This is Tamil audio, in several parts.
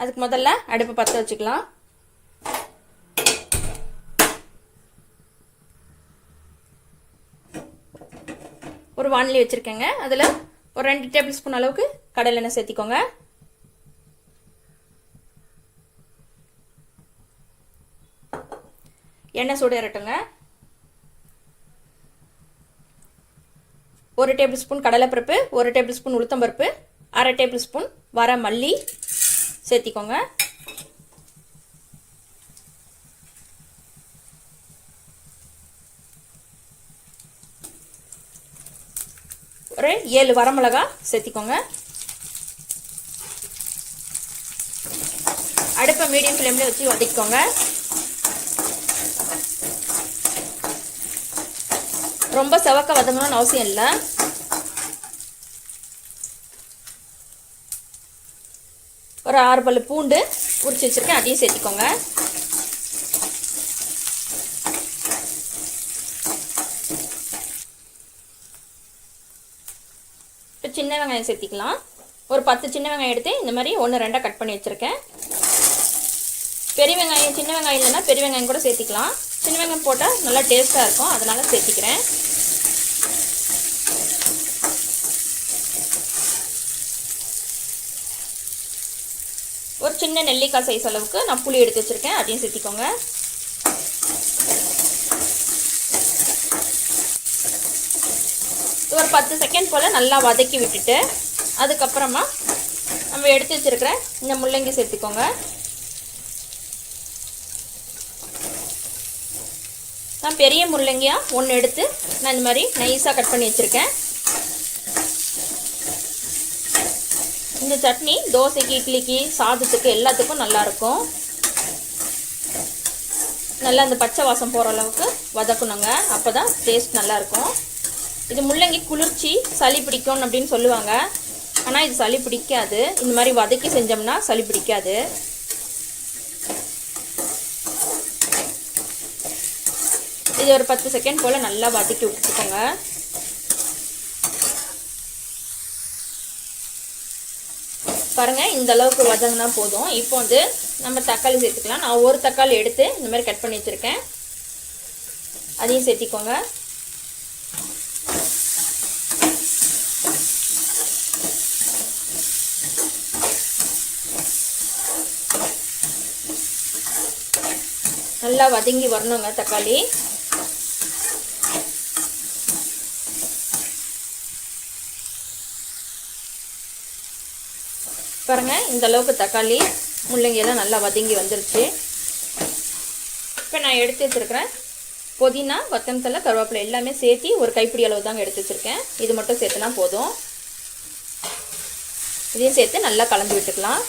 அதுக்கு முதல்ல அடுப்பை பற்ற வச்சுக்கலாம். ஒரு வானிலை வச்சுருக்கேங்க. அதில் ஒரு ரெண்டு டேபிள் ஸ்பூன் அளவுக்கு கடலை எண்ணெய் சேர்த்திக்கோங்க. எண்ணெய் சூடு இறட்டுங்க ஒரு டேபிள் ஸ்பூன் கடலைப்பருப்பு ஒரு டேபிள் ஸ்பூன் உளுத்தம்பருப்பு அரை டேபிள் ஸ்பூன் வர மல்லி சேர்த்திக்கோங்க. ஒரு ஏழு வரமிளகா சேர்த்திக்கோங்க. அடுப்பை மீடியம் ஃப்ளேமில் வச்சு வதக்கிக்கோங்க. ரொம்ப செவக்க வதங்கணும்னு அவசியம் இல்லை. ஒரு ஆறு பல்லு பூண்டு உரிச்சு வச்சுருக்கேன் அதையும் சேர்த்திக்கோங்க. இப்போ சின்ன வெங்காயம் சேர்த்திக்கலாம். ஒரு பத்து சின்ன வெங்காயம் எடுத்து இந்த மாதிரி ஒன்று ரெண்டாக கட் பண்ணி வச்சுருக்கேன். பெரிய வெங்காயம் சின்ன வெங்காயம் இல்லைன்னா பெரிய வெங்காயம் கூட சேர்த்திக்கலாம். சின்ன வெங்காயம் போட்டால் நல்லா டேஸ்ட்டாக இருக்கும் அதனால் சேர்த்திக்கிறேன். ஒரு சின்ன நெல்லிக்காய் சைஸ் அளவுக்கு நான் புளி எடுத்து வச்சுருக்கேன். அதையும் சேர்த்திக்கோங்க. ஒரு பத்து செகண்ட் போல் நல்லா வதக்கி விட்டுட்டு அதுக்கப்புறமா நம்ம எடுத்து வச்சுருக்கிற இந்த முள்ளங்கி சேர்த்துக்கோங்க. நான் பெரிய முள்ளங்கியாக ஒன்று எடுத்து நான் இந்த மாதிரி நைஸாக கட் பண்ணி வச்சுருக்கேன். இந்த சட்னி தோசைக்கு இட்லிக்கு சாதத்துக்கு எல்லாத்துக்கும் நல்லாயிருக்கும் நல்லா அந்த பச்சை வாசம் போகிற அளவுக்கு வதக்கணுங்க. அப்போ தான் டேஸ்ட் நல்லாயிருக்கும் இது முள்ளங்கி குளிர்ச்சி சளி பிடிக்கும் அப்படின்னு சொல்லுவாங்க. ஆனால் இது சளி பிடிக்காது. இந்த மாதிரி வதக்கி செஞ்சோம்னா சளி பிடிக்காது. இது ஒரு பத்து செகண்ட் போல் நல்லா வதக்கி விட்டுக்கோங்க. பாருங்கள் இந்த அளவுக்கு வதங்கினா போதும். இப்போ வந்து நம்ம தக்காளி சேர்த்துக்கலாம். நான் ஒரு தக்காளி எடுத்து இந்த மாதிரி கட் பண்ணி வச்சுருக்கேன். அதையும் சேர்த்திக்கோங்க. நல்லா வதங்கி வரணுங்க தக்காளி. பாருங்கள் இந்த அளவுக்கு தக்காளி முள்ளங்கியெல்லாம் நல்லா வதங்கி வந்துருச்சு. இப்போ நான் எடுத்து வச்சுருக்கிறேன் புதினா கொத்தமத்தலை கருவேப்பிலை எல்லாமே சேர்த்து ஒரு கைப்பிடி அளவு தாங்க எடுத்து வச்சுருக்கேன். இது மட்டும் சேர்த்துனா போதும். இதையும் சேர்த்து நல்லா கலந்து விட்டுக்கலாம்.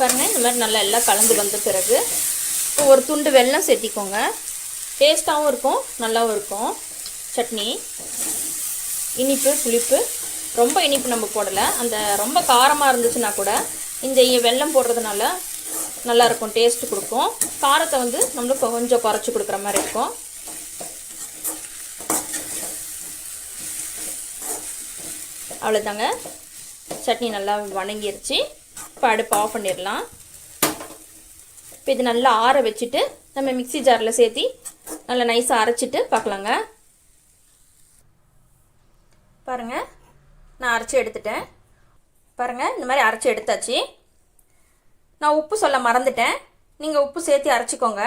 பாருங்கள் இந்த மாதிரி நல்லா எல்லாம் கலந்து வந்த பிறகு ஒரு துண்டு வெல்லம் சேர்த்திக்கோங்க. டேஸ்ட்டாகவும் இருக்கும் நல்லாவும் இருக்கும். சட்னி இனிப்பு புளிப்பு. ரொம்ப இனிப்பு நம்ம போடலை. அந்த ரொம்ப காரமாக இருந்துச்சுன்னா கூட இந்த வெல்லம் போடுறதுனால நல்லாயிருக்கும் டேஸ்ட் கொடுக்கும். காரத்தை வந்து நம்மளுக்கு கொஞ்சம் குறைச்சி கொடுக்குற மாதிரி இருக்கும். அவ்வளோதாங்க சட்னி நல்லா வணங்கிருச்சு. இப்போ அடுப்பு ஆஃப் பண்ணிடலாம். இப்போ இது நல்லா ஆற வச்சுட்டு நம்ம மிக்சி ஜாரில் சேர்த்தி நல்லா நைஸாக அரைச்சிட்டு பார்க்கலாங்க. பாருங்கள் நான் அரைச்சி எடுத்துட்டேன். பாருங்கள் இந்த மாதிரி அரைச்சி எடுத்தாச்சு. நான் உப்பு சொல்ல மறந்துட்டேன். நீங்கள் உப்பு சேர்த்து அரைச்சிக்கோங்க.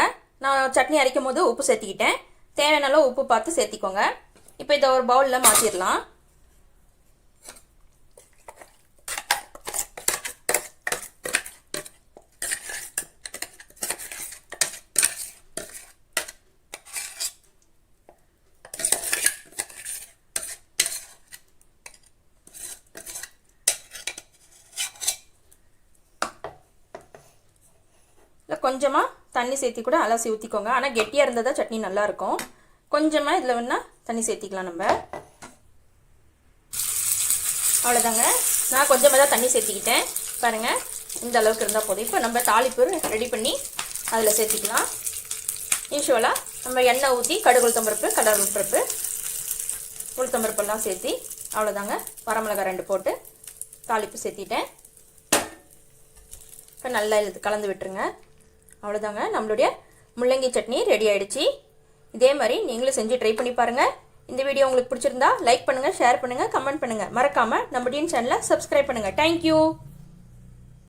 நான் சட்னி அரைக்கும் போது உப்பு சேர்த்திக்கிட்டேன். தேவையான உப்பு பார்த்து சேர்த்திக்கோங்க. இப்போ இதை ஒரு பவுலில் மாற்றிடலாம் இல்லை கொஞ்சமாக தண்ணி சேர்த்தி கூட அலசி ஊற்றிக்கோங்க ஆனால் கெட்டியாக இருந்தால் தான் சட்னி நல்லாயிருக்கும். கொஞ்சமாக இதில் வேணால் தண்ணி சேர்த்திக்கலாம் நம்ம. அவ்வளோதாங்க நான் கொஞ்சமாக தான் தண்ணி சேர்த்திக்கிட்டேன். பாருங்கள் இந்த அளவுக்கு இருந்தால் போதும். இப்போ நம்ம தாளிப்பு ரெடி பண்ணி அதில் சேர்த்திக்கலாம். யூஸ்வலாக நம்ம எண்ணெய் ஊற்றி கடுகு உளுத்தம்பருப்பு கடல் உளுத்தம்பருப்பு உளுத்தம்பருப்பெல்லாம் சேர்த்தி அவ்வளோதாங்க வரமிளகாய் ரெண்டு போட்டு தாளிப்பு சேர்த்திட்டேன். இப்போ நல்லா இது கலந்து விட்டுருங்க. அவ்வளோதாங்க நம்மளுடைய முள்ளங்கி சட்னி ரெடி ஆயிடுச்சு. இதே மாதிரி நீங்களும் செஞ்சு ட்ரை பண்ணி பாருங்கள் இந்த வீடியோ உங்களுக்கு பிடிச்சிருந்தா லைக் பண்ணுங்கள் ஷேர் பண்ணுங்கள் கமெண்ட் பண்ணுங்கள் மறக்காமல் நம்ம டீன் சேனலை சப்ஸ்கிரைப் பண்ணுங்கள் தேங்க்யூ